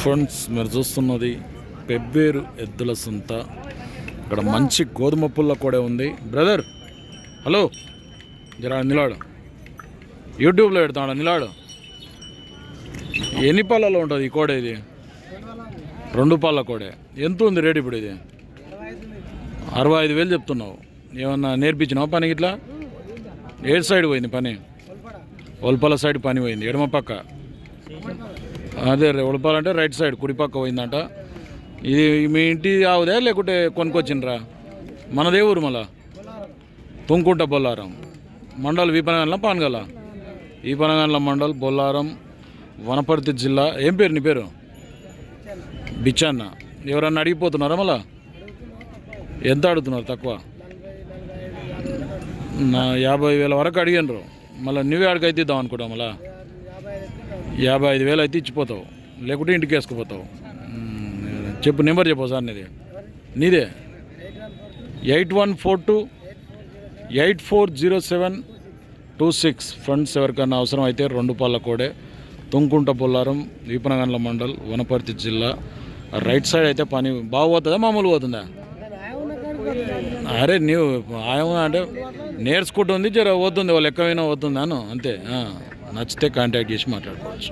Friends మీరు చూస్తున్నది పెబ్బేరు ఎద్దుల సంత. ఇక్కడ మంచి గోధుమ పుల్ల కూడా ఉంది. Brother hello. జరా నిలాడు యూట్యూబ్లో పెడతాడు నిలాడు ఎన్ని పళ్ళలో ఉంటుంది ఈ కోడ ఇది? రెండు పళ్ళ కోడే. ఎంత ఉంది రేట్ ఇప్పుడు ఇది? అరవై ఐదు వేలు చెప్తున్నావు. ఏమన్నా నేర్పించినావు పని ఇట్లా ఏడు సైడ్ పోయింది పని. ఒల్పల సైడ్ పని పోయింది. ఎడమ పక్క. అదే ఒలపాల రైట్ సైడ్ కుడిపక్క పోయిందంట. ఇది మీ ఇంటి ఆవుదే లేకుంటే కొనుక్కొచ్చిండ్రా? మనదే ఊరు మళ్ళా? తుంకుంట బొల్లారం. మండల్ వీపనగండ్ల పానగల. వీపనగండ్ల మండల్ బొల్లారం వనపర్తి జిల్లా. ఏం పేరు నీ పేరు? బిచ్చన్న. ఎవరన్నా అడిగిపోతున్నారా మళ్ళా? ఎంత అడుగుతున్నారు తక్కువ? నా యాభై వేల వరకు అడిగినరు. మళ్ళీ నువ్వే అడిగి అయితే ఇద్దాం అనుకుంటాం మళ్ళా? యాభై ఐదు వేలు అయితే ఇచ్చిపోతావు. లేకుంటే ఇంటికి వేసుకుపోతావు. చెప్పు నెంబర్ చెప్పు సార్ నీది. నీదే? Eight one four two eight four zero seven two six. Friends ఎవరికైనా అవసరం అయితే రెండు పళ్ళ కోడే తుంకుంట పొల్లారం వీపనగండ్ల మండల్ వనపర్తి జిల్లా. రైట్ సైడ్ అయితే పని బాగుపోతుందా మామూలు పోతుందా? అరే నీవు ఆయన అంటే నేర్చుకుంటుంది జర వద్దుంది వాళ్ళు ఎక్కడైనా వద్దుందాను అంతే నచ్చితే కాంటాక్ట్ చేసి మాట్లాడుకోవచ్చు.